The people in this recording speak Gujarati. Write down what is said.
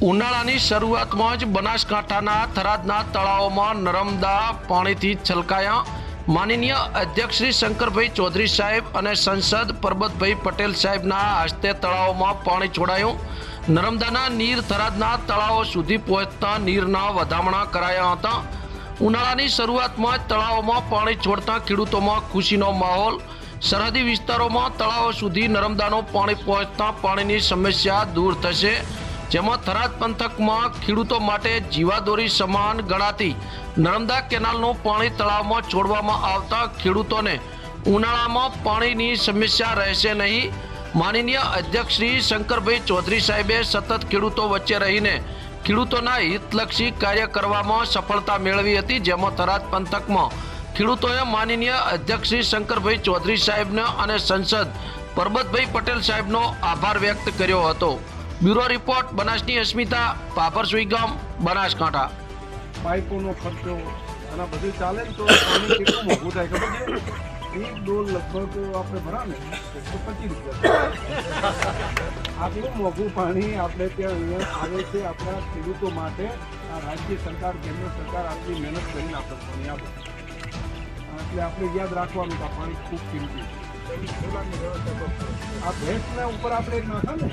ઉનાળાની શરૂઆતમાં જ બનાસકાંઠાના થરાદના તળાવોમાં નરમદા પાણીથી છલકાયા. માનનીય અધ્યક્ષ શ્રી શંકરભાઈ ચૌધરી સાહેબ અને સંસદ પરબતભાઈ પટેલ સાહેબના હસ્તે તળાવોમાં પાણી છોડાયું. નર્મદાના નીર થરાદના તળાવો સુધી પહોંચતા નીરના વધામણા કરાયા હતા. ઉનાળાની શરૂઆતમાં જ તળાવોમાં પાણી છોડતા ખેડૂતોમાં ખુશીનો માહોલ. સરહદી વિસ્તારોમાં તળાવો સુધી નર્મદાનું પાણી પહોંચતા પાણીની સમસ્યા દૂર થશે. જેમાં થરાદ પંથકમાં ખેડૂતો માટે જીવાદોરી સમાન ગણાતી નર્મદા કેનાલનું પાણી તળાવમાં છોડવામાં આવતા ખેડૂતોને ઉનાળામાં પાણીની સમસ્યા રહેશે નહીં. માનનીય અધ્યક્ષ શ્રી શંકરભાઈ ચૌધરી સાહેબે સતત ખેડૂતો વચ્ચે રહીને ખેડૂતોના હિતલક્ષી કાર્ય કરવામાં સફળતા મેળવી હતી, જેમાં થરાદ પંથકમાં ખેડૂતોએ માનનીય અધ્યક્ષ શ્રી શંકરભાઈ ચૌધરી સાહેબને અને સંસદ પરબતભાઈ પટેલ સાહેબનો આભાર વ્યક્ત કર્યો હતો. બ્યુરો રિપોર્ટ, બનાસની અસ્મિતા, પાપર સુઈગમ, બનાસકાંઠા. પાઇપોનો ખર્ચો અને બધું ચાલે તો પાણી કેટલું મોંઘું થાય, ખબર છે? એક ડોલ લગભગ આપણે ભરાને એકસો પચીસ રૂપિયા. આટલું મોંઘું પાણી આપણે ત્યાં અહીંયા આવે છે આપણા ખેડૂતો માટે? આ રાજ્ય સરકાર, કેન્દ્ર સરકાર આટલી મહેનત કરીને આપણે પાણી આપે એટલે આપણે યાદ રાખવાનું કે પાણી ખૂબ કિંમતી છે. આ ભેંસના ઉપર આપણે નાખે ને?